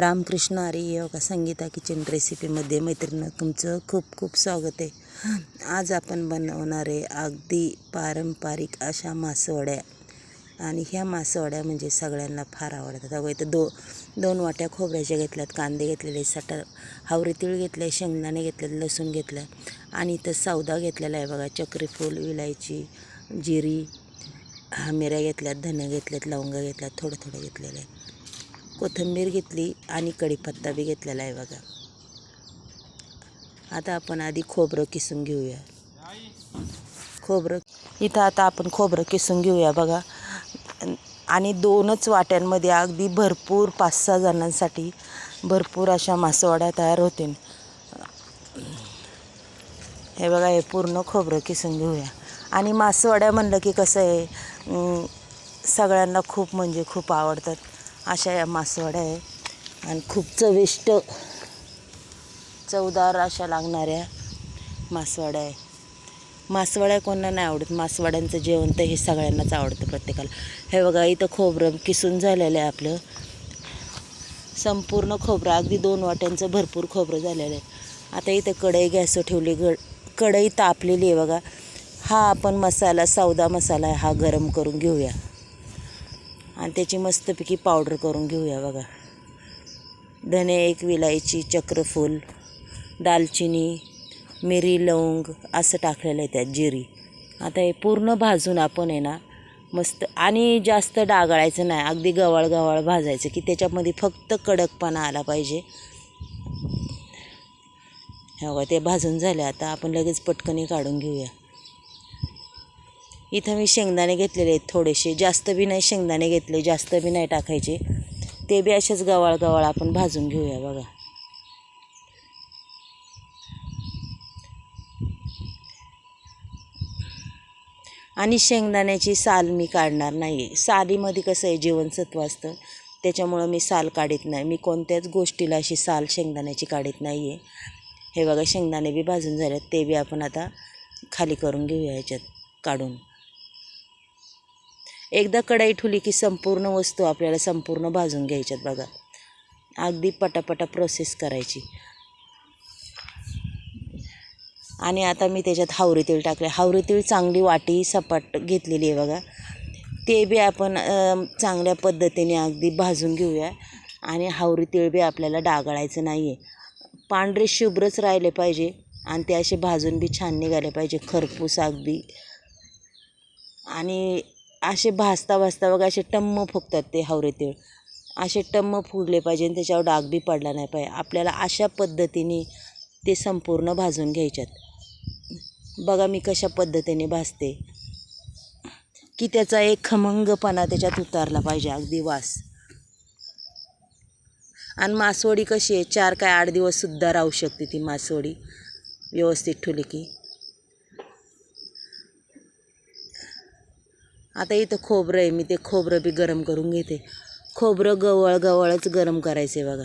Ramakrishna Arya yoga Sangeeta kitchen रेसिपीमध्ये मैत्रिणं तुमचं खूप खूप स्वागत आहे. आज आपण बनवणार आहे अगदी पारंपरिक अशा मासवड्या. आणि ह्या मासवड्या म्हणजे सगळ्यांना फार आवडतात. अगं इथं दो दोन वाट्या खोबऱ्याच्या घेतल्यात कांदे घेतलेले सटर हावरी तीळ घेतले शेंगदाणे घेतले लसूण घेतलं आणि इथं सौदा घेतलेला आहे बघा चक्रीफूल विलायची जिरी हा मिऱ्या घेतल्यात धनं घेतल्यात लवंगा घेतल्यात थोडं थोडं घेतलेलं आहे. कोथिंबीर घेतली आणि कढीपत्ता बी घेतलेला आहे बघा. आता आपण आधी खोबरं किसून घेऊया. खोबरं इथं आता आपण खोबरं किसून घेऊया बघा. आणि दोनच वाट्यांमध्ये अगदी भरपूर पाच सहा जणांसाठी भरपूर अशा मासवड्या तयार होतील. हे बघा हे पूर्ण खोबरं किसून घेऊया. आणि मासवड्या म्हणलं की कसं आहे सगळ्यांना खूप म्हणजे खूप आवडतात. अशा या मासवड्या आहे. आणि खूप चविष्ट चवदार अशा लागणाऱ्या मासवड्या आहे. मासवड्या कोणाला नाही आवडत. मासवड्यांचं जेवण तर हे सगळ्यांनाच आवडतं प्रत्येकाला. हे बघा इथं खोबरं किसून झालेलं आहे आपलं. संपूर्ण खोबरं अगदी दोन वाट्यांचं भरपूर खोबरं झालेलं आहे. आता इथं कढई गॅसवर ठेवली ग कढई तापलेली आहे बघा. हा आपण मसाला सौदा मसाला आहे हा गरम करून घेऊया. आणि त्याची मस्तपैकी पावडर करून घेऊया बघा. धने एक विलायची चक्रफूल दालचिनी मिरी लवंग असं टाकलेलं आहे त्यात जिरी. आता हे पूर्ण भाजून आपण आहे ना मस्त आणि जास्त डागाळायचं नाही अगदी गवाळ गवाळ भाजायचं की त्याच्यामध्ये फक्त कडकपणा आला पाहिजे. हे बघा ते भाजून झाले. आता आपण लगेच पटकनी काढून घेऊया. इथं मी शेंगदाणे घेतलेले आहेत थोडेसे. जास्त बी नाही शेंगदाणे घेतले जास्त बी नाही टाकायचे. ते बी असेच गवाळ गवाळ आपण भाजून घेऊया बघा. आणि शेंगदाण्याची साल मी काढणार नाही आहे सालीमध्ये कसं आहे जीवनसत्व असतं. त्याच्यामुळं मी साल काढत नाही. मी कोणत्याच गोष्टीला अशी साल शेंगदाण्याची काढत नाही आहे हे बघा शेंगदाणे बी भाजून झालेत. ते बी आपण आता खाली करून घेऊया ह्याच्यात काढून. एकदा कढाई ठुली की संपूर्ण वस्तू आपल्याला संपूर्ण भाजून घ्यायच्यात बघा. अगदी पटापटा प्रोसेस करायची. आणि आता मी त्याच्यात हावरी तेल टाकले हावरी चांगली वाटी सपाट घेतलेली आहे बघा. ते बी आपण चांगल्या पद्धतीने अगदी भाजून घेऊया. आणि हावरी तीळ बी आपल्याला डागाळायचं नाही आहे पांढरे शुभ्रच राहिले पाहिजे आणि ते असे भाजून बी छान निघाले पाहिजे. खरपूस अगदी. आणि असे भाजता भाजता बघा असे टम्म फुगतात ते हावरे तेल असे टम्म फुगले पाहिजे आणि त्याच्यावर डाग बी पडला नाही पाहिजे. आपल्याला अशा पद्धतीने ते संपूर्ण भाजून घ्यायच्यात. बघा मी कशा पद्धतीने भाजते. की त्याचा एक खमंगपणा त्याच्यात उतारला पाहिजे अगदी वास. आणि मासवडी कशी आहे? चार काय आठ दिवससुद्धा राहू शकते ती मासवडी. व्यवस्थित ठेवली की. आता इथं खोबरं आहे मी ते खोबरं बी गरम करून घेते. खोबरं गवळ गवळच गरम करायचं आहे बघा.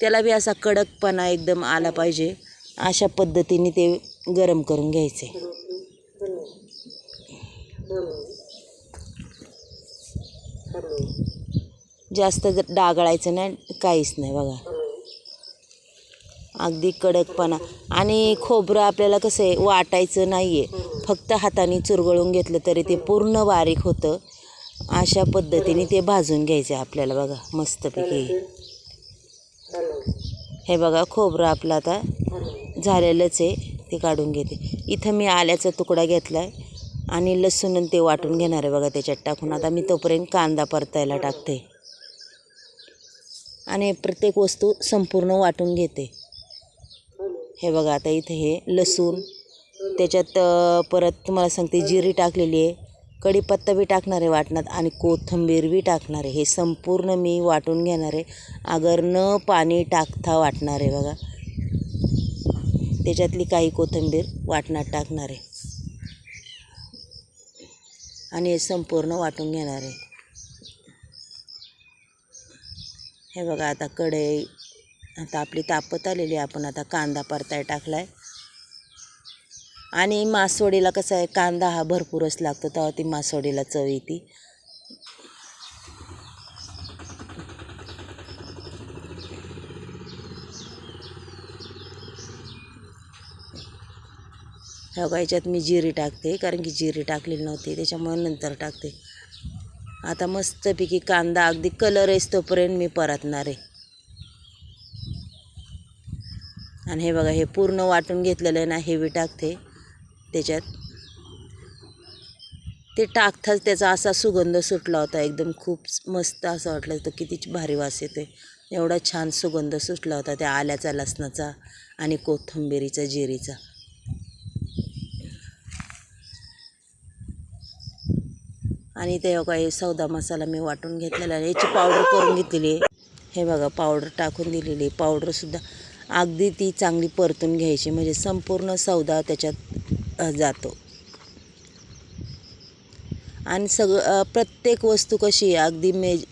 त्याला बी असा कडकपणा एकदम आला पाहिजे. अशा पद्धतीने ते गरम करून घ्यायचे जास्त डागळायचं नाही काहीच नाही बघा. अगदी कडकपणा. आणि खोबरं आपल्याला कसं आहे वाटायचं नाही आहे फक्त हाताने चुरगळून घेतलं तरी ते पूर्ण बारीक होतं. अशा पद्धतीने ते भाजून घ्यायचे आपल्याला बघा मस्तपैकी. हे बघा खोबरं आपलं आता झालेलंच आहे ते काढून घेते. इथं मी आल्याचा तुकडा घेतला आहे आणि लसूण ते वाटून घेणार आहे बघा त्याच्यात टाकून. आता मी तोपर्यंत कांदा परतायला टाकते. आणि प्रत्येक वस्तू संपूर्ण वाटून घेते. हे बघा आता इथे हे लसूण त्याच्यात परत तुम्हाला सांगते जिरी टाकलेली आहे. कढीपत्ता बी टाकणार आहे वाटणात आणि कोथिंबीर बी टाकणार आहे. हे संपूर्ण मी वाटून घेणार आहे. अगर न पाणी टाकता वाटणार आहे बघा. त्याच्यातली काही कोथिंबीर वाटणात टाकणार आहे. आणि हे संपूर्ण वाटून घेणार आहे. हे बघा आता कढई आता आपली तापत आलेली आहे. आपण आता कांदा परताय टाकला आहे आणि मासवडीला कसं आहे कांदा हा भरपूरच लागतो तेव्हा ती मासवडीला चव येते. ह्या याच्यात मी जिरी टाकते कारण की जिरी टाकलेली नव्हती त्याच्यामुळे नंतर टाकते. आता मस्तपैकी कांदा अगदी कलर येतोपर्यंत मी परतणार आहे. आणि हे बघा हे पूर्ण वाटून घेतलेलं आहे ना हेवी टाकते. त्याच्यात. ते टाकताच त्याचा असा सुगंध सुटला होता एकदम खूप मस्त असं वाटलं होतं किती भारी वास येते एवढा छान सुगंध सुटला होता त्या आल्याचा लसणाचा आणि कोथिंबिरीचा जिरीचा. आणि ते काही सौदा मसाला मी वाटून घेतलेला आहे. याची पावडर करून घेतलेली आहे. हे बघा पावडर टाकून दिलेली पावडरसुद्धा अगदी ती चांगली परतून घ्यायची. म्हणजे संपूर्ण सौदा त्याच्यात जातो. आणि सगळं प्रत्येक वस्तू कशी आहे अगदी मेज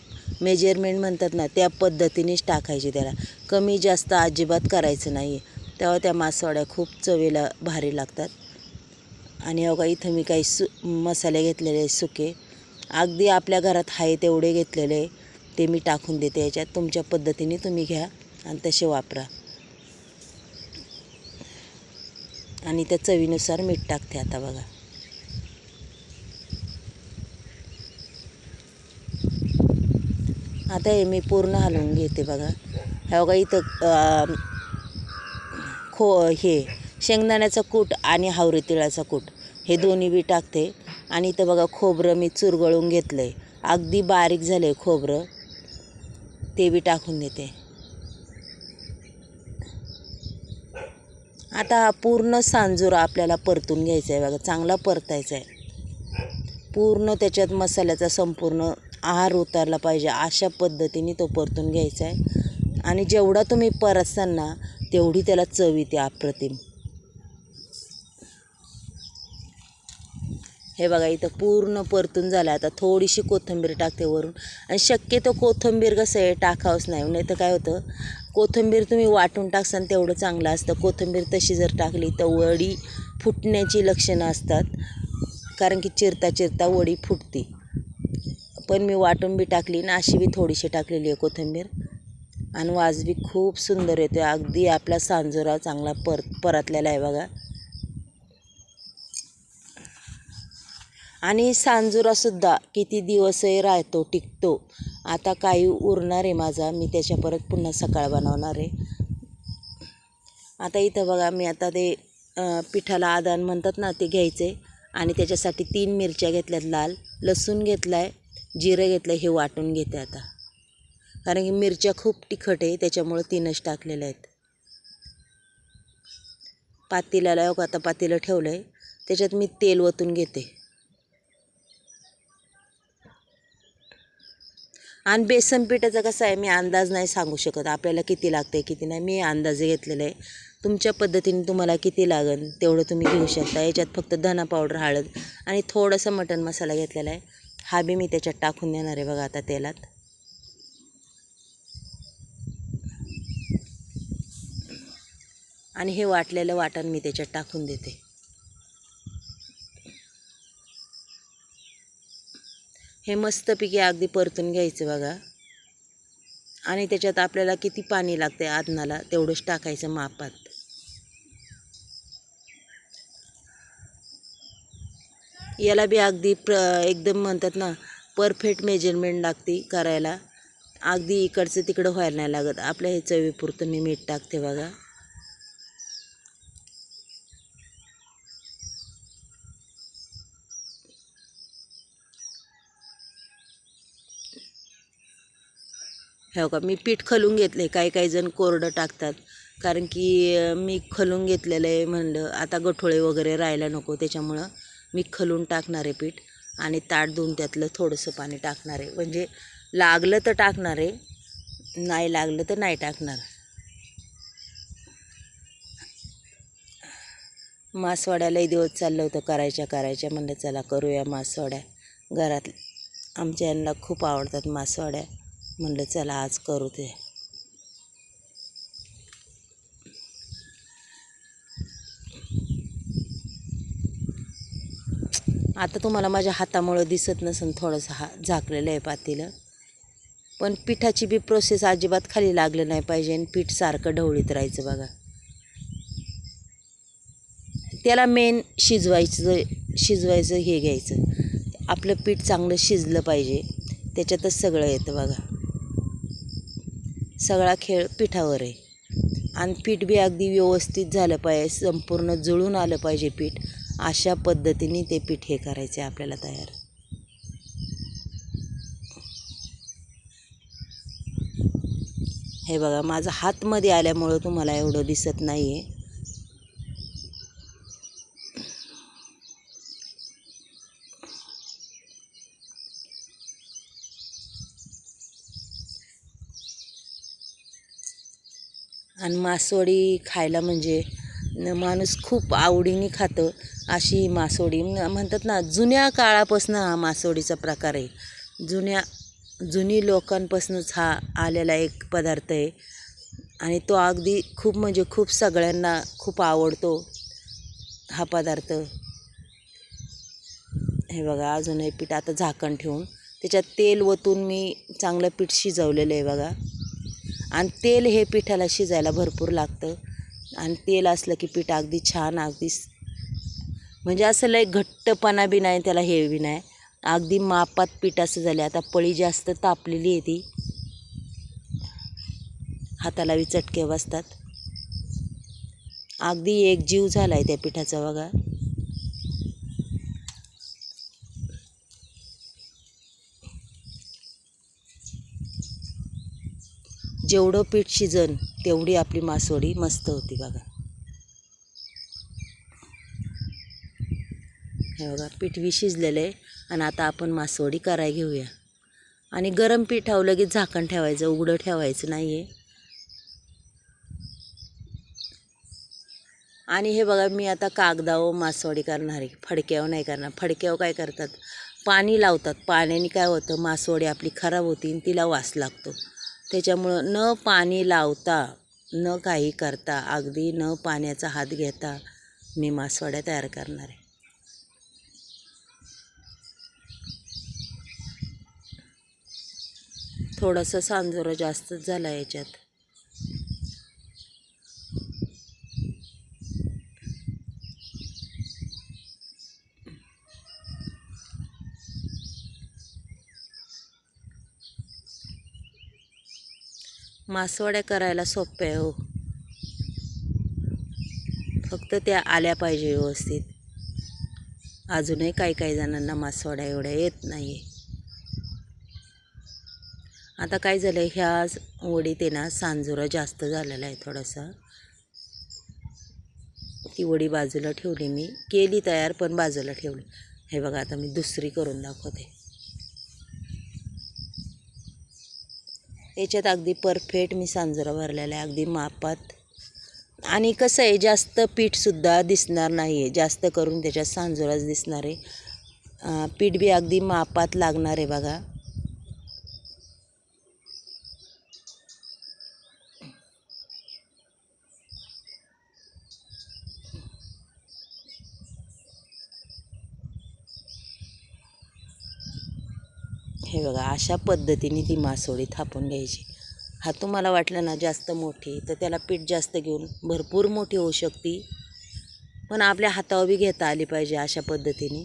मेजरमेंट म्हणतात ना त्या पद्धतीनेच टाकायची त्याला. कमी जास्त अजिबात करायचं नाही तेव्हा त्या मासवड्या खूप चवीला भारी लागतात. आणि अवघा इथं मी काही सु मसाले घेतलेले सुके. अगदी आपल्या घरात आहे तेवढे घेतलेले ते मी टाकून देते याच्यात. तुमच्या पद्धतीने तुम्ही घ्या आणि तसे वापरा. आणि त्या चवीनुसार मीठ टाकते आता बघा. आता हे मी पूर्ण हलवून घेते बघा. ह्या बघा इथं खो हे शेंगदाण्याचा कूट आणि हावरे तिळाचा कूट. हे दोन्ही बी टाकते. आणि इथं बघा खोबरं मी चुरगळून घेतलं आहे अगदी बारीक झालं आहे खोबरं. ते बी टाकून देते. आता हा पूर्ण सांजोरा आपल्याला परतून घ्यायचा आहे बघा चांगला परतायचा आहे. पूर्ण त्याच्यात मसाल्याचा संपूर्ण आहार उतरला पाहिजे अशा पद्धतीने तो परतून घ्यायचा आहे. आणि जेवढा तुम्ही परतसाल ना तेवढी त्याला चव येते अप्रतिम. हे बघा इथं पूर्ण परतून झालं. आता थोडीशी कोथिंबीर टाकते वरून. आणि शक्यतो कोथिंबीर कसं आहे टाकावंच नाही. नाही तर काय होतं कोथिंबीर तुम्ही वाटून टाकसान तेवढं चांगलं असतं. कोथिंबीर तशी जर टाकली तर वडी फुटण्याची लक्षणं असतात. कारण की चिरता चिरता वडी फुटती. पण मी वाटून बी टाकली ना अशी बी थोडीशी टाकलेली आहे कोथिंबीर. आणि वास बी खूप सुंदर येतो अगदी आपला सांजोरा चांगला पर परतलेला आहे बघा. आणि सांजुरासुद्धा किती दिवसही राहतो टिकतो. आता काही उरणार आहे माझा. मी त्याच्या परत पुन्हा सकाळ बनवणार आहे. आता इथं बघा मी आता ते पिठाला आदान म्हणतात ना ते घ्यायचे. आणि त्याच्यासाठी तीन मिरच्या घेतल्यात लाल लसूण घेतला आहे जिरं घेतलं हे वाटून घेते आता. कारण की मिरच्या खूप तिखट आहे त्याच्यामुळं तीनच टाकलेल्या आहेत. पातेल्याला आता पातेलं ठेवलं आहे त्याच्यात मी तेल ओतून घेते. आणि बेसन पिठाचं कसं आहे मी अंदाज नाही सांगू शकत. आपल्याला किती लागतं आहे किती नाही. मी अंदाजे घेतलेलं आहे. तुमच्या पद्धतीने तुम्हाला किती लागेल तेवढं तुम्ही घेऊ शकता. याच्यात फक्त धना पावडर हळद आणि थोडंसं मटण मसाला घेतलेला आहे. हा बी मी त्याच्यात टाकून देणार आहे बघा आता तेलात. आणि हे वाटलेलं वाटण मी त्याच्यात टाकून देते. हे मस्तपैकी अगदी परतून घ्यायचं बघा. आणि त्याच्यात आपल्याला किती पाणी लागते आदनाला तेवढंच टाकायचं मापात. याला बी अगदी प्र एकदम म्हणतात ना परफेक्ट मेजरमेंट लागते करायला. अगदी इकडचं तिकडं व्हायला नाही लागत. आपल्या हे चवीपुरतं मी मीठ टाकते बघा. हो का मी पीठ खलून घेतलं आहे काही काही जण कोरडं टाकतात. कारण की मी खलून घेतलेलं आहे म्हणलं आता गठोळे वगैरे राहायला नको. त्याच्यामुळं मी खलून टाकणार आहे पीठ आणि ताट धुवून त्यातलं थोडंसं पाणी टाकणार आहे. म्हणजे लागलं तर टाकणार आहे नाही लागलं तर नाही टाकणार. मासवड्या लई दिवस चाललं होतं करायच्या करायच्या. म्हणलं चला करूया मासवाड्या. घरात आमच्या यांना खूप आवडतात मासवाड्या. म्हणलं चला आज करू ते. आता तुम्हाला माझ्या हातामुळं दिसत नसेल थोडंसं हा झाकलेलं आहे पातेलं. पण पिठाची बी प्रोसेस अजिबात खाली लागलं नाही पाहिजे आणि पीठ सारखं ढवळीत राहायचं बघा. त्याला मेन शिजवायचं शिजवायचं हे घ्यायचं. आपलं पीठ चांगलं शिजलं पाहिजे. त्याच्यातच सगळं येतं बघा. सगळा खेळ पिठावर आहे. आणि पीठ बी अगदी व्यवस्थित झालं पाहिजे संपूर्ण जुळून आलं पाहिजे पीठ. अशा पद्धतीने ते पीठ हे करायचे आपल्याला तयार. हे बघा माझा हातमध्ये आल्यामुळं तुम्हाला एवढं दिसत नाही आहे आणि मासोळी खायला म्हणजे न माणूस खूप आवडीने खातं अशी मासोळी म्हणतात ना जुन्या काळापासून हा मासोळीचा प्रकार आहे. जुन्या जुनी लोकांपासूनच हा आलेला एक पदार्थ आहे. आणि तो अगदी खूप म्हणजे खूप सगळ्यांना खूप आवडतो हा पदार्थ. हे बघा अजूनही पीठ आता झाकण ठेवून. त्याच्यात तेल ओतून मी चांगलं पीठ शिजवलेलं आहे बघा. आणि तेल हे पिठाला शिजायला भरपूर लागतं. आणि तेल असलं की पीठ अगदी छान अगदी म्हणजे असं लय घट्टपणा बी नाही त्याला हे बी नाही. अगदी मापात पीठ असं झालं आता पळी जास्त तापलेली आहे ती. हाताला विचटके चटके बसतात. अगदी एक जीव झाला आहे त्या पिठाचा बघा. जेवढं पीठ शिजन तेवढी आपली मासवडी मस्त होती बघा. हे बघा पीठ बी शिजलेलं आहे आणि आता आपण मासवडी कराय घेऊया. आणि गरम पिठावर लगेच झाकण ठेवायचं उघडं ठेवायचं नाही आहे आणि हे बघा मी आता कागदावर मासवडी करणार आहे. फडक्यावर नाही करणार. फडक्यावर काय करतात? पाणी लावतात. पाण्याने काय होतं? मासवडी आपली खराब होती आणि तिला वास लागतो. त्याच्यामुळं न पाणी लावता न काही करता अगदी न पाण्याचा हात घेता मी मासवड्या तयार करणार आहे. थोडंसं सांजोरं जास्तच झाला याच्यात. मासवड्या करायला सोप्या आहे हो. फक्त त्या आल्या पाहिजे व्यवस्थित. अजूनही काही काही जणांना मासवड्या एवढ्या येत नाही आहे आता काय झालं ह्या वडीत आहे ना सांजुरा जास्त झालेला आहे थोडासा. ती वडी बाजूला ठेवली मी. केली तयार पण बाजूला ठेवली. हे बघा आता मी दुसरी करून दाखवते. याच्यात अगदी परफेक्ट मी सांजरा भरलेला आहे अगदी मापात. आणि कसं आहे जास्त पीठसुद्धा दिसणार नाही आहे जास्त करून त्याच्यात सांजुराच दिसणार आहे. पीठ बी अगदी मापात लागणार आहे बघा. हे बघा अशा पद्धतीने ती मासोळी थापून घ्यायची. हा तुम्हाला वाटलं ना जास्त मोठी तर त्याला पीठ जास्त घेऊन भरपूर मोठी होऊ शकते. पण आपल्या हातावर बी घेता आली पाहिजे अशा पद्धतीने.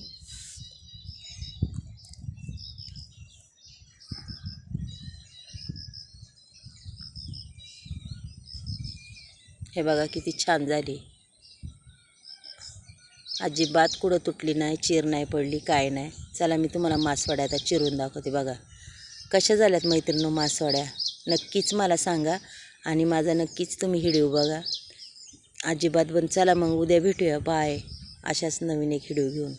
हे बघा किती छान झाली. अजिबात कुठं तुटली नाही चीर नाही पडली काय नाही. चला मी तुम्हाला मासवड्या आता चिरून दाखवते बघा. कशा झाल्यात मैत्रिणी मासवड्या? नक्कीच मला सांगा आणि माझा नक्कीच तुम्ही हिडिओ बघा. अजिबात पण चला मग उद्या भेटूया. बाय. अशाच नवीन एक हिडिओ घेऊन.